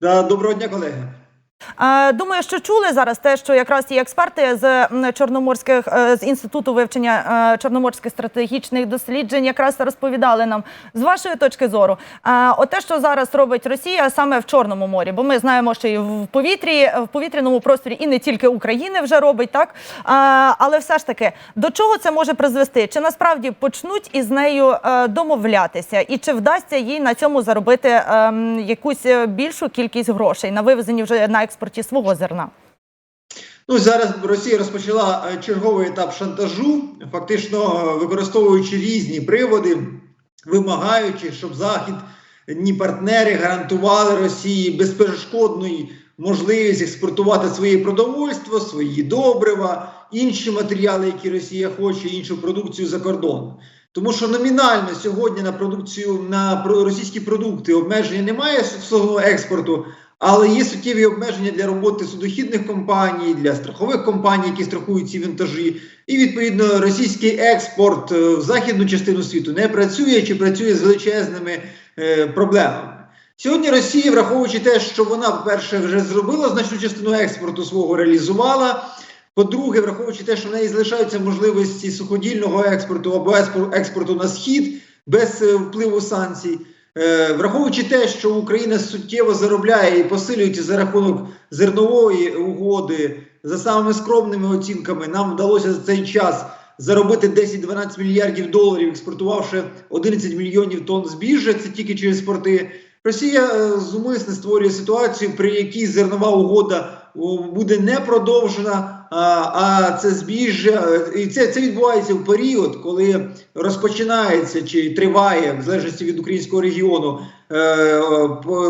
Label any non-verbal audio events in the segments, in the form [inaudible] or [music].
Доброго дня, колеги. Думаю, що чули зараз те, що якраз ті експерти з чорноморських е, з інституту вивчення е, чорноморських стратегічних досліджень якраз розповідали нам з вашої точки зору. От те, що зараз робить Росія саме в Чорному морі, бо ми знаємо, що і в повітрі, в повітряному просторі, і не тільки України вже робить так. Але все ж таки, до чого це може призвести? Чи насправді почнуть із нею е, домовлятися, і чи вдасться їй на цьому заробити ем, якусь більшу кількість грошей на вивезенні вже на експорті свого зерна? Ну зараз Росія розпочала е, черговий етап шантажу, фактично е, використовуючи різні приводи, вимагаючи, щоб західні партнери гарантували Росії безперешкодної можливість експортувати своє продовольство, свої добрива, інші матеріали, які Росія хоче, іншу продукцію за кордон. Тому що номінально сьогодні на продукцію на російські продукти обмеження немає стосовно експорту. Але є суттєві обмеження для роботи судохідних компаній, для страхових компаній, які страхують ці вантажі. І відповідно російський експорт е, в західну частину світу не працює чи працює з величезними е, проблемами. Сьогодні Росія, враховуючи те, що вона, по-перше, вже зробила значну частину експорту свого реалізувала. По-друге, враховуючи те, що в неї залишаються можливості суходільного експорту або експорту на схід без е, впливу санкцій. Е, Враховуючи те, що Україна суттєво заробляє і посилюється за рахунок зернової угоди, за самими скромними оцінками, нам вдалося за цей час заробити 10-12 мільярдів доларів, експортувавши 11 мільйонів тонн збіжжя, це тільки через порти. Росія е, зумисне створює ситуацію, при якій зернова угода буде не продовжена, а, це збіжжя, і це, це відбувається в період, коли розпочинається чи триває, в залежності від українського регіону, е,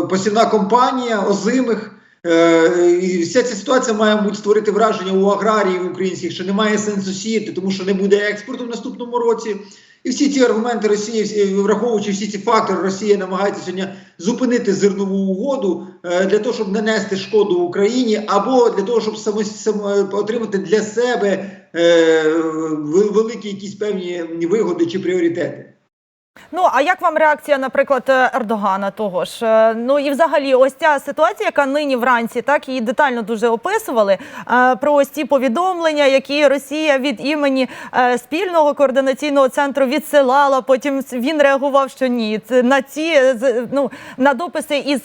посівна кампанія озимих. Е, І вся ця ситуація має бути створити враження у аграріїв українських, що немає сенсу сіяти, тому що не буде експорту в наступному році. І всі ці аргументи Росії, враховуючи всі ці фактори, Росія намагається сьогодні зупинити зернову угоду е, для того, щоб нанести шкоду Україні, або для того, щоб само, само- отримати для себе е, великі якісь певні вигоди чи пріоритети. Ну а як вам реакція, наприклад, е, Ердогана? Того ж, Е, ну і взагалі, ось ця ситуація, яка нині вранці, так її детально дуже описували. е, Про ось ці повідомлення, які Росія від імені спільного координаційного центру відсилала. Потім він реагував, що ні, на ці ну на дописи із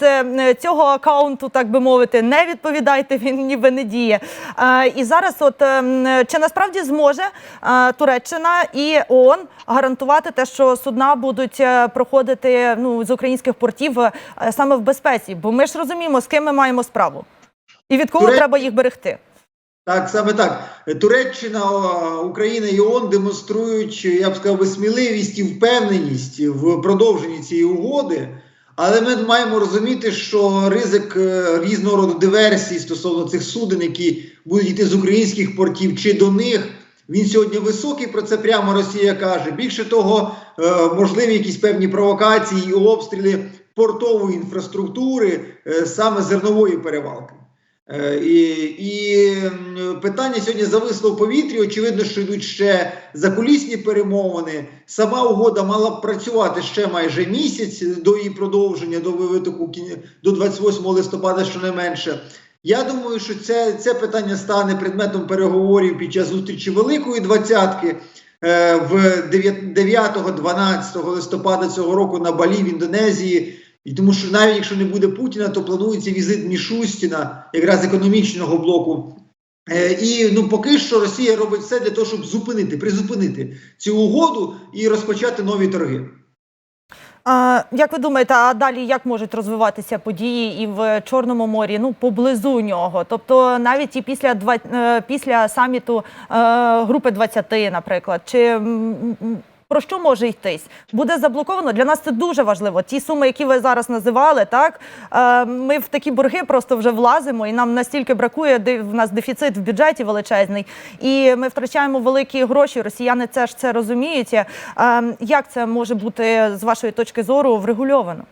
цього акаунту, так би мовити, не відповідайте. [laughs] Він ніби не діє. І зараз, от чи насправді зможе Туреччина і ООН гарантувати те, що судна будуть е, проходити ну з українських портів е, саме в безпеці? Бо ми ж розуміємо, з ким ми маємо справу, і від кого Туре- треба їх берегти. Так, саме так. Туреччина, Україна і ООН демонструють, я б сказав, сміливість і впевненість в продовженні цієї угоди. Але ми маємо розуміти, що ризик е, різного роду диверсій стосовно цих суден, які будуть йти з українських портів чи до них, він сьогодні високий. Про це прямо Росія каже. Більше того, е, можливі якісь певні провокації і обстріли портової інфраструктури, е, саме зернової перевалки. Е, І, і питання сьогодні зависло в повітрі. Очевидно, що йдуть ще закулісні перемовини. Сама угода мала б працювати ще майже місяць до її продовження, до витоку кін- до 28 листопада, щонайменше. Я думаю, що це, це питання стане предметом переговорів під час зустрічі Великої двадцятки е, в 9-12 листопада цього року на Балі в Індонезії. І тому що навіть якщо не буде Путіна, то планується візит Мішустіна, якраз економічного блоку. Е, і ну поки що Росія робить все для того, щоб зупинити, призупинити цю угоду і розпочати нові торги. А, як ви думаєте, а далі як можуть розвиватися події і в Чорному морі, ну поблизу нього? Тобто навіть і після два е, після саміту е, групи 20, наприклад, чи про що може йтись? Буде заблоковано для нас це дуже важливо. Ті суми, які ви зараз називали, так е, ми в такі борги просто вже влазимо, і нам настільки бракує, в нас дефіцит в бюджеті величезний, і ми втрачаємо великі гроші. Росіяни це ж це розуміють. Е, як це може бути з вашої точки зору врегульовано?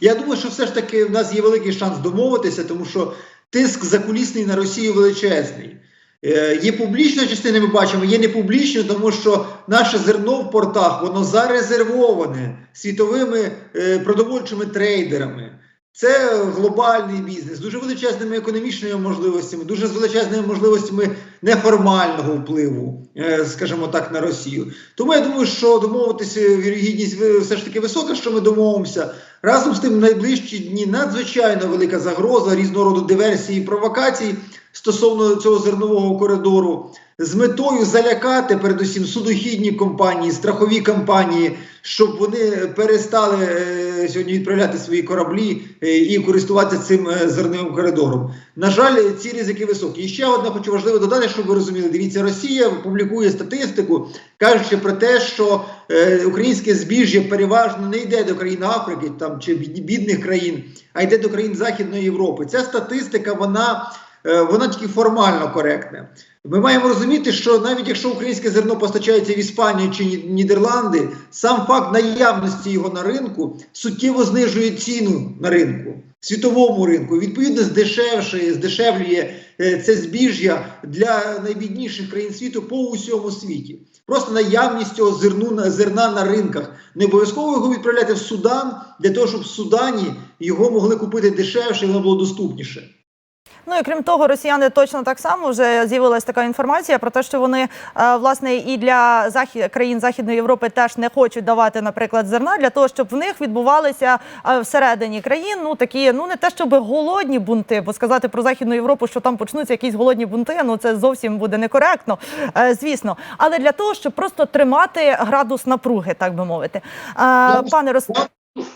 Я думаю, що все ж таки в нас є великий шанс домовитися, тому що тиск закулісний на Росію величезний. Е, Є публічна частина, ми бачимо, є непублічна, тому що наше зерно в портах воно зарезервоване світовими е, продовольчими трейдерами. Це глобальний бізнес, дуже величезними економічними можливостями, дуже з величезними можливостями неформального впливу, е, скажімо так, на Росію. Тому я думаю, що домовитися вірогідність все ж таки висока, що ми домовимося. Разом з тим, в найближчі дні надзвичайно велика загроза різного роду диверсії і провокацій стосовно цього зернового коридору з метою залякати передусім судохідні компанії, страхові компанії, щоб вони перестали е, сьогодні відправляти свої кораблі е, і користуватися цим е, зерновим коридором. На жаль, ці ризики високі. І ще одне хочу важливо додати, щоб ви розуміли. Дивіться, Росія публікує статистику, кажучи про те, що е, українське збіжжя переважно не йде до країн Африки там чи бід- бідних країн, а йде до країн Західної Європи. Ця статистика вона, е, вона тільки формально коректна. Ми маємо розуміти, що навіть якщо українське зерно постачається в Іспанію чи Нідерланди, сам факт наявності його на ринку суттєво знижує ціну на ринку, світовому ринку. Відповідно, здешевшує, здешевлює е, це збіжжя для найбідніших країн світу по усьому світі. Просто наявність цього зерну на зерна на ринках. Не обов'язково його відправляти в Судан для того, щоб в Судані його могли купити дешевше, і воно було доступніше. Ну і крім того, росіяни точно так само вже з'явилася така інформація про те, що вони е, власне і для захід країн Західної Європи теж не хочуть давати, наприклад, зерна для того, щоб в них відбувалися е, всередині країн. Ну такі, ну не те, щоб голодні бунти, бо сказати про Західну Європу, що там почнуться якісь голодні бунти, ну це зовсім буде некоректно, е, звісно. Але для того, щоб просто тримати градус напруги, так би мовити, пане Рос...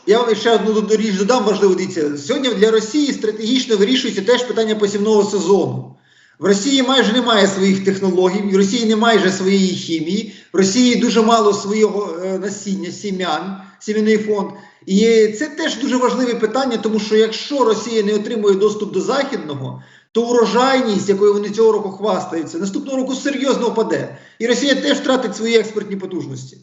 Я вам ще одну річ додам важливо. Дивіться, сьогодні для Росії стратегічно вирішується теж питання посівного сезону. В Росії майже немає своїх технологій, в Росії немає вже своєї хімії, в Росії дуже мало свого е, насіння, сім'ян, сім'яний фонд. І це теж дуже важливе питання, тому що якщо Росія не отримує доступ до західного, то урожайність, якою вони цього року хвастаються, наступного року серйозно впаде. І Росія теж втратить свої експортні потужності.